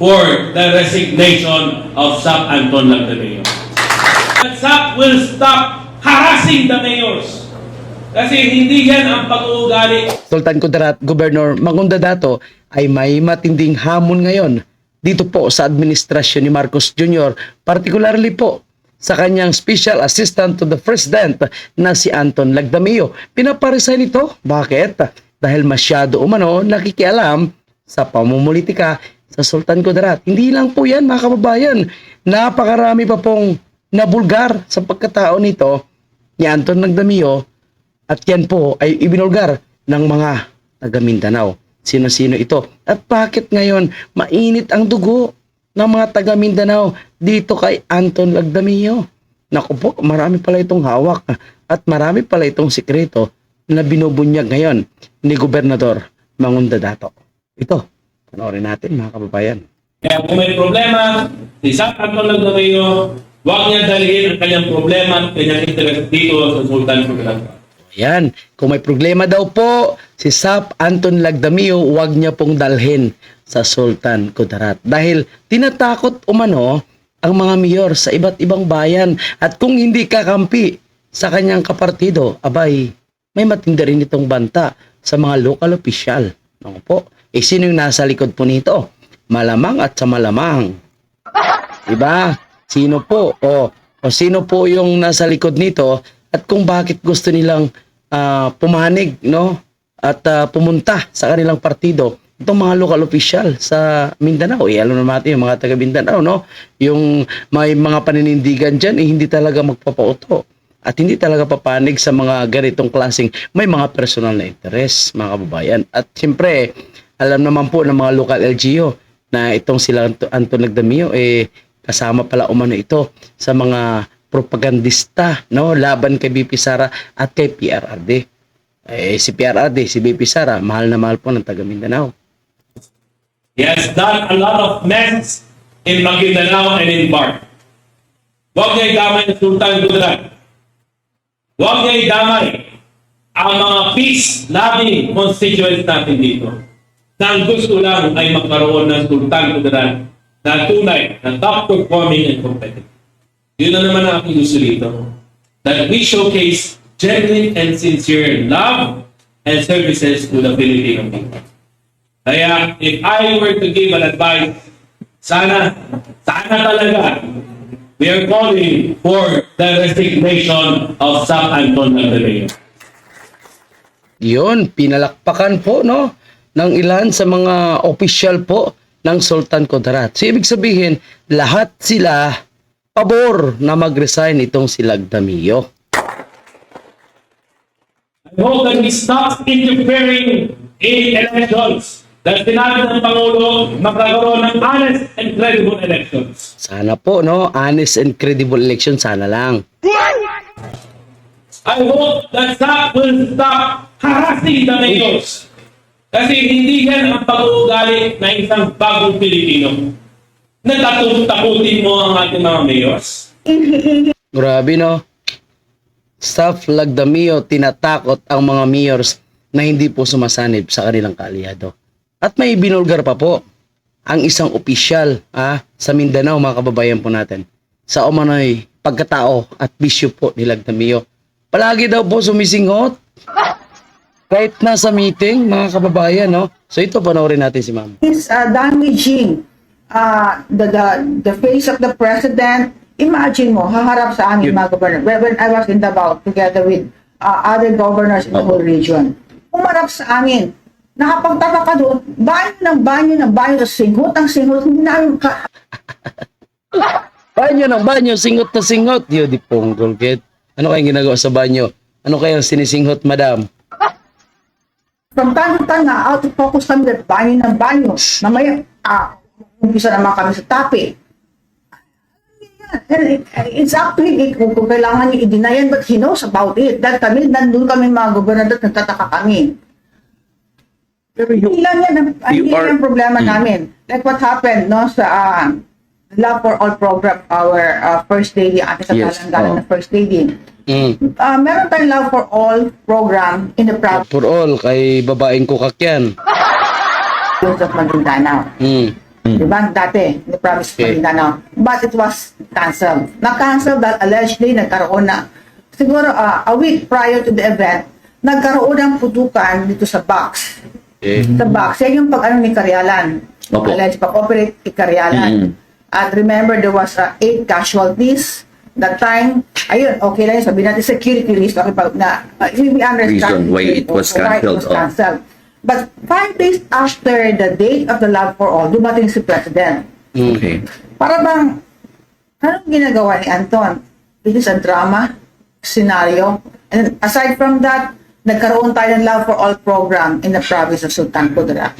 for the resignation of SAP Anton Lagdameo. That SAP will stop harassing the mayors. Kasi hindi yan ang pag-uugali Sultan Kudarat, Governor Mangunda Dato ay may matinding hamon ngayon dito po sa administrasyon ni Marcos Jr. Particularly po sa kanyang Special Assistant to the President na si Anton Lagdamio. Pinaparesign ito. Bakit? Dahil masyado umano nakikialam sa pamumulitika sa Sultan Kudarat. Hindi lang po yan mga kababayan. Napakarami pa pong nabulgar sa pagkatao nito ni Anton Lagdamio at yan po ay ibinulgar ng mga taga Mindanao. Sino-sino ito? At bakit ngayon mainit ang dugo ng mga taga Mindanao dito kay Anton Lagdamio? Naku po, marami pala itong hawak at marami pala itong sikreto na binubunyag ngayon ni Gobernador Mangunda Dato. Ito, panoorin natin mga kababayan. Kaya kung may problema, si Sap Anton Lagdameo, huwag niya dalhin ang kanyang problema at kanyang interest dito sa Sultan Kudarat. Ayan, kung may problema daw po, si Sap Anton Lagdamio, huwag niya pong dalhin sa Sultan Kudarat. Dahil tinatakot umano ang mga mayor sa iba't ibang bayan. At kung hindi kakampi sa kanyang kapartido, abay, may matindi rin itong banta sa mga local official. Ano po? Eh, sino yung nasa likod po nito? Malamang at sa malamang. Diba? Sino po? O, o sino po yung nasa likod nito at kung bakit gusto nilang ah, pumanig, no? At ah, pumunta sa kanilang partido itong mga local official sa Mindanao. Eh, alam naman natin yung mga taga Mindanao, no? Yung may mga paninindigan dyan, eh, hindi talaga magpapauto. At hindi talaga papanig sa mga ganitong klaseng may mga personal na interest, mga kababayan. At siyempre, alam naman po ng mga local LGU na itong sila Anto- Anton Nagdamio eh kasama pala umano ito sa mga propagandista no laban kay BP Sara at kay PRRD. Eh si PRRD, si BP Sara, mahal na mahal po ng taga Mindanao. He has done a lot of mess in Maguindanao and in Bar. Huwag niya idamay ang Sultan Kudarat. Huwag niya idamay ang mga peace-loving constituents natin dito. Na ang gusto lang ay magkaroon ng Sultan Kudarat na tunay, na top performing and competitive. Yun na naman ang aking gusto dito. That we showcase genuine and sincere love and services to the Filipino people. Kaya, if I were to give an advice, sana, sana talaga, we are calling for the resignation of Sam Anton Lagdameo. Yun, pinalakpakan po no ng ilan sa mga official po ng Sultan Kudarat. So, ibig sabihin, lahat sila pabor na mag-resign itong si Lagdamio. I hope that he stops interfering in elections. Dahil sinabi ng Pangulo, magkakaroon ng honest and credible elections. Sana po, no? Honest and credible election, sana lang. I hope that SAP will stop harassing the mayors. Kasi hindi yan ang pag-uugali ng isang bagong Pilipino. Natatakot-takutin mo ang ating mga mayors. Grabe, no? Staff Lagdamio tinatakot ang mga mayors na hindi po sumasanib sa kanilang kaalyado. At may binulgar pa po ang isang opisyal ah, sa Mindanao, mga kababayan po natin, sa umano'y pagkatao at bisyo po ni Lagdamio. Palagi daw po sumisinghot. Kahit nasa meeting, mga kababayan, no? So ito, panoorin natin si ma'am. is uh, damaging uh, the, the the face of the president. Imagine mo, haharap sa amin mga governor. When, when I was in Davao together with uh, other governors in the whole region, umarap sa amin. Nakapagtaka ka doon, banyo ng banyo ng banyo, tapos singhot ang singhot, hindi namin ka, Banyo ng banyo, singot na singot. Yo, di ponggol, kid. Ano kayang ginagawa sa banyo? Ano kayang sinisinghot, madam? from time to time na out of focus kami that banyo ng banyo. Mamaya, ah, umpisa naman kami sa topic. And it- it's up to him kung, kung kailangan niya i-deny yan, but he knows about it. Dahil kami, nandun kami mga gobernador at nagtataka kami. Pero Hindi lang yan, ang- hindi are- ang problema namin. Like what happened no, sa ah, Love for All program, our uh, first lady, ate sa Yes, talanggalan oh. na first lady. Mm. Uh, meron tayong Love for All program in the province For all, kay babaeng kukak yan. of Maguindanao. Mm. Di ba? Dati, the province Okay. Mindanao. But it was cancelled. Na-cancel dahil allegedly nagkaroon na, siguro ah, a week prior to the event, nagkaroon ng putukan dito sa box. Okay. Sa box. Yan yung pag ano ni Karyalan. Opo. Alleged pag-operate ni Karyalan. Mm. At remember, there was uh, eight casualties. That time, ayun, okay lang yun. Sabihin natin security risk. Okay, pag na, uh, we understand. Reason why it was Why it was cancelled, oh. cancelled. But five days after the date of the Love for All, dumating si President. Okay. Para bang, anong ginagawa ni Anton? It is a drama scenario. And aside from that, nagkaroon tayo ng Love for All program in the province of Sultan Kudarat.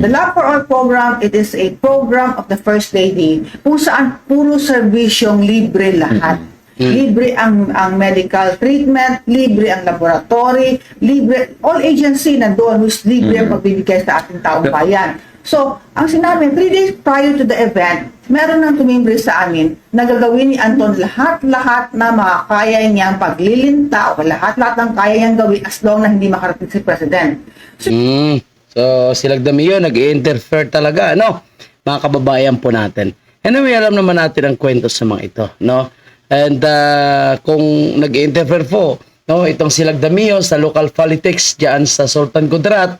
The Love for All program, it is a program of the First Lady kung saan puro serbisyong libre lahat. Libre ang ang medical treatment, libre ang laboratory, libre all agency na doon which libre ang pagbibigay sa ating taong bayan. So, ang sinabi, three days prior to the event, meron nang tumimbre sa amin na gagawin ni Anton lahat-lahat na makakaya niyang paglilinta o lahat-lahat ng kaya niyang gawin as long na hindi makarating si President. Mm. So, silag Damiyo, nag-interfere talaga, no? Mga kababayan po natin. Anyway, alam naman natin ang kwento sa mga ito, no? And uh, kung nag-interfere po, no, itong silag Damiyo sa local politics diyan sa Sultan Kudarat,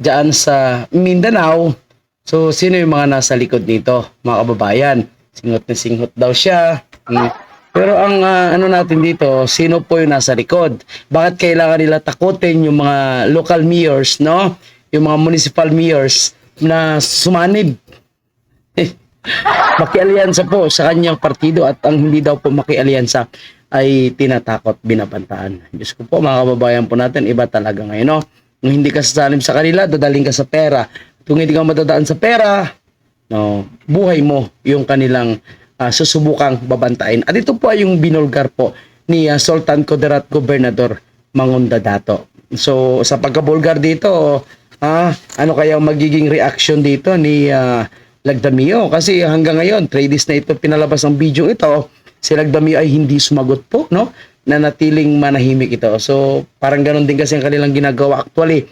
diyan sa Mindanao, so sino yung mga nasa likod nito, mga kababayan? Singot na singot daw siya. Mm. Pero ang ah, ano natin dito, sino po yung nasa likod? Bakit kailangan nila takutin yung mga local mayors, no? Yung mga municipal mayors na sumanib. Eh, makialyansa po sa kanyang partido at ang hindi daw po makialyansa ay tinatakot, binabantaan. Diyos ko po, mga kababayan po natin, iba talaga ngayon, no? Kung hindi ka sasalim sa kanila, dadaling ka sa pera. Kung hindi ka madadaan sa pera, no, buhay mo yung kanilang ah, susubukang babantain. At ito po ay yung binulgar po ni ah, Sultan Kudarat Gobernador Mangunda Dato. So sa pagkabulgar dito, ah, ano kaya ang magiging reaction dito ni ah, Lagdamio? Kasi hanggang ngayon, 3 days na ito pinalabas ang video ito, si Lagdamio ay hindi sumagot po, no? na natiling manahimik ito. So, parang ganun din kasi ang kanilang ginagawa. Actually,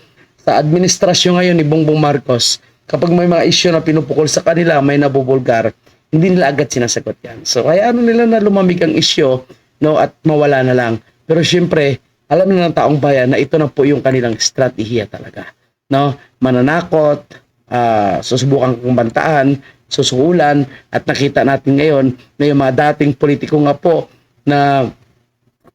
sa administrasyon ngayon ni Bongbong Marcos, kapag may mga issue na pinupukol sa kanila, may nabubulgar, hindi nila agad sinasagot yan. So, kaya ano nila na lumamig ang issue, no, at mawala na lang. Pero syempre, alam na ng taong bayan na ito na po yung kanilang estratehiya talaga. No? Mananakot, ah, susubukan kong bantaan, susuhulan, at nakita natin ngayon na yung mga dating politiko nga po na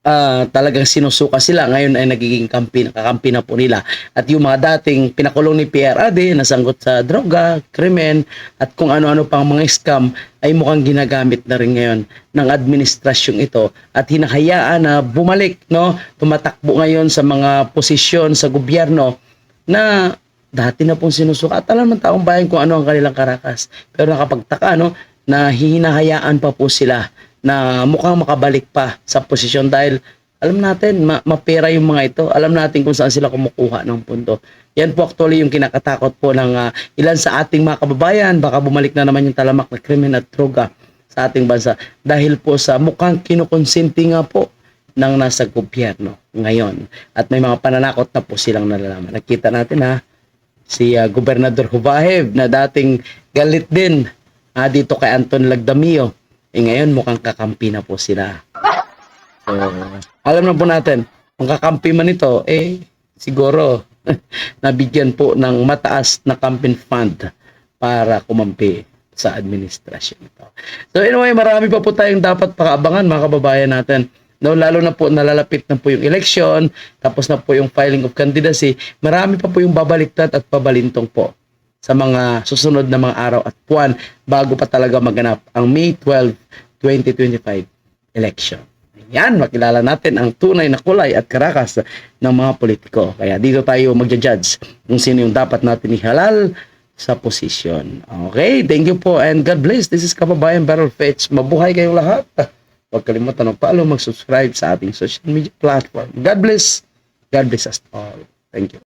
ah, talagang sinusuka sila ngayon ay nagiging kampi, nakakampi na po nila. At yung mga dating pinakulong ni PRAD, nasanggot sa droga, krimen, at kung ano-ano pang mga scam, ay mukhang ginagamit na rin ngayon ng administrasyong ito at hinahayaan na bumalik, no? Tumatakbo ngayon sa mga posisyon sa gobyerno na dati na pong sinusuka at alam ng taong bayan kung ano ang kanilang karakas. Pero nakapagtaka, no? Na hinahayaan pa po sila na mukhang makabalik pa sa posisyon dahil alam natin, ma- mapera yung mga ito. Alam natin kung saan sila kumukuha ng punto. Yan po actually yung kinakatakot po ng ah, ilan sa ating mga kababayan. Baka bumalik na naman yung talamak na krimen at droga sa ating bansa. Dahil po sa mukhang kinukonsinti nga po ng nasa gobyerno ngayon. At may mga pananakot na po silang nalalaman. Nakita natin ha, si ah, Gobernador Hubahev na dating galit din ah, dito kay Anton Lagdamio. Eh ngayon mukhang kakampi na po sila. So, alam na po natin, kung kakampi man ito, eh siguro nabigyan po ng mataas na campaign fund para kumampi sa administrasyon ito. So anyway, marami pa po tayong dapat pakaabangan mga kababayan natin. No, lalo na po nalalapit na po yung election, tapos na po yung filing of candidacy, marami pa po yung babaliktad at pabalintong po sa mga susunod na mga araw at buwan bago pa talaga maganap ang May 12, 2025 election. Yan, makilala natin ang tunay na kulay at karakas ng mga politiko. Kaya dito tayo magja-judge kung sino yung dapat natin ihalal sa posisyon. Okay, thank you po and God bless. This is Kababayan Barrel Fetch. Mabuhay kayong lahat. Huwag kalimutan mag-follow, mag-subscribe sa ating social media platform. God bless. God bless us all. Thank you.